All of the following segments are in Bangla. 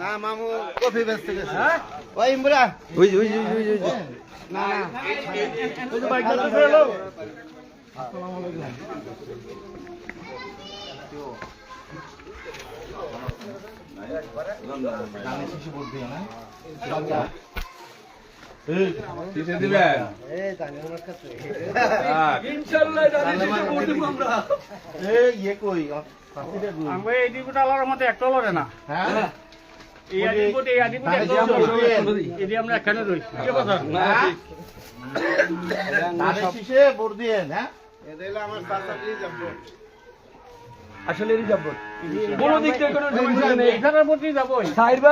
না মামু কফি বেচতে গেছে ওই ইমরা ওই ওই ওই ওই ওই না না ইনশাআল্লাহ জানি শিশু ইয়ে কই একটা লড়ে না হ্যাঁ আমরা এখানে যাব আসলে কোন দিক থেকে কোনো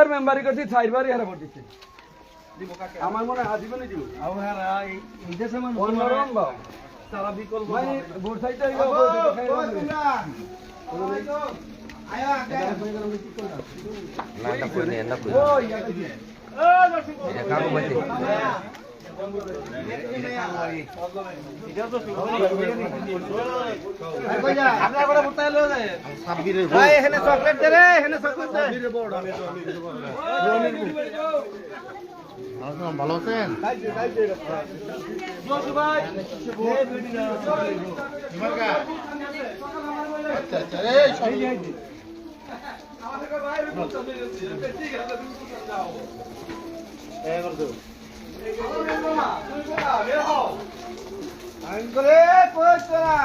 মেম্বারি করছি চারবারই হারা ভোট দিচ্ছে। আমার মনে হয় আজীবনই দিব অন্যরকম ভাব সারা বিকল্প মানে ইয়া চকলেট দে রে চকলেট দে ভালো আছেন। আচ্ছা আচ্ছা এই সরি এই করতো আইন করে কই তোরা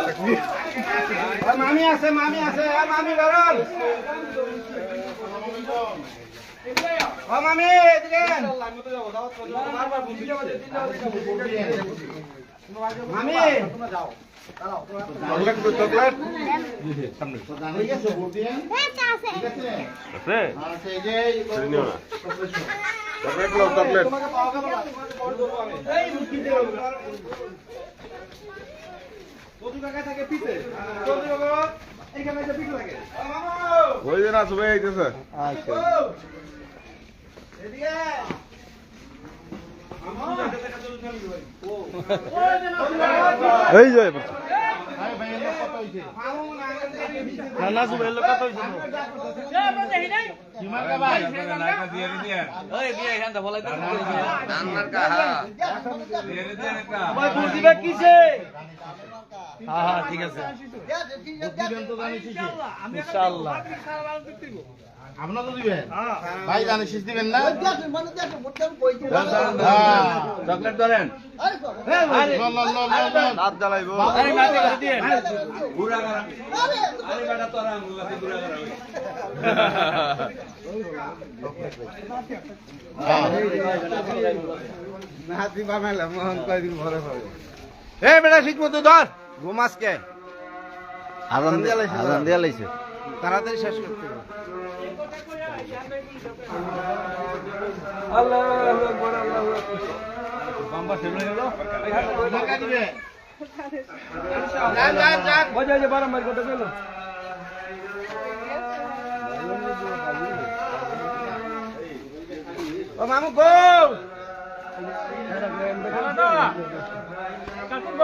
আর মামি আছে মামি আছে আর মামি বেরোন ও মামি মামি। Chocolate chocolate. ওই যে না সবাই আইতেছে। আচ্ছা। এদিকে এই যে নানা সুবেল লোক কত হইছে সীমাকা দিবে কিসে ইনশাআল্লাহ আপনারা তো দিবেন? ভাই জানে শীষ দিবেন না? চকলেট ধরেন। হাত জ্বালাইবো। নাতি মোহন কয়দিন ভরে হবে এই বেটা ঠিক মতো ধর। ঘুমাসকে? আজান দিয়ে লাইছে, আজান দিয়ে লাইছে তাড়াতাড়ি শেষ করতে হবে। আল্লাহু আকবার আল্লাহু আকবার। বাম্বা ছেলে গেল। টাকা দিবে। যান যান যান। মজা যে বারম্বার করতে গেল। ও মামু গো! কাকুর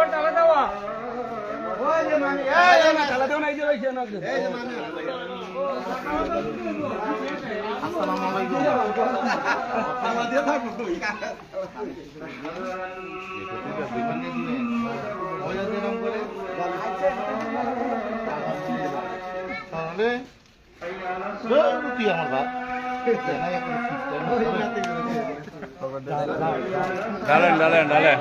তাহলে তুই আমার বাপ ডালেন ডালেন ডালেন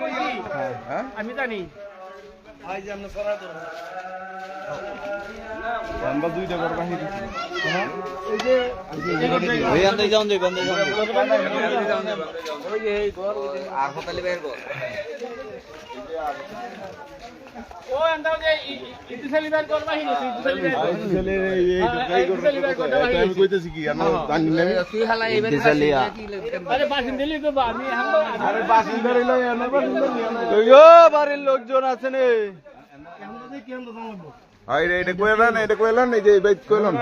কইছি আমি জানি। আজ আমরা করে বাহির দিছি ওই আন্দে যাও দে বন্ধে যাও আর হতালি বাইর গো ও এন্দাও যে ইতি সেলিব্রেট করবা হি গেছে ইতি আমি কইতেছি কি আমি জানি না বাসিন্দার লোকজন আছে নে আই রে এটা কইলেন এটা কইলেন এই যে বাইক কইলেন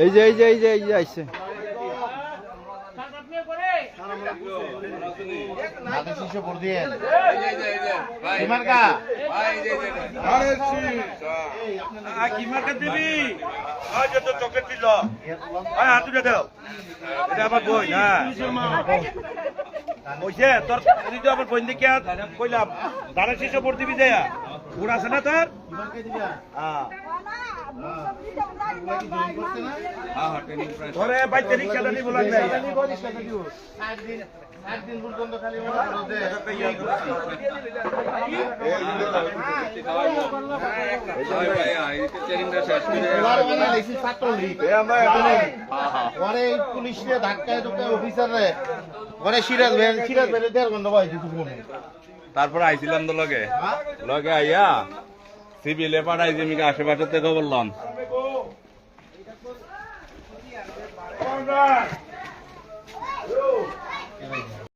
এই যে এই যে এই যে এই যে আইছে। আরে চকলেট দিল। আয় হাত এটা আবার বই না ওইছে তোর তুই তো আবার দেখে কইলাম দাঁড়া শিশু ভোট দিবি দেয়া আছে না তোর? হ্যাঁ। বাইতে রিক্সা দানি বলার নাই ষাট দিন ষাট দিন পর্যন্ত খালি করো যে এবার লেখি ছাত্রলীগ। পরে এই পুলিশ ধাক্কায় ঢুকায় অফিসার পরে সিরাজ তারপরে আইছিলাম তো লগে। লগে আইয়া সিভিলে পাঠাইছি আমি আশেপাশে থেকে বললাম?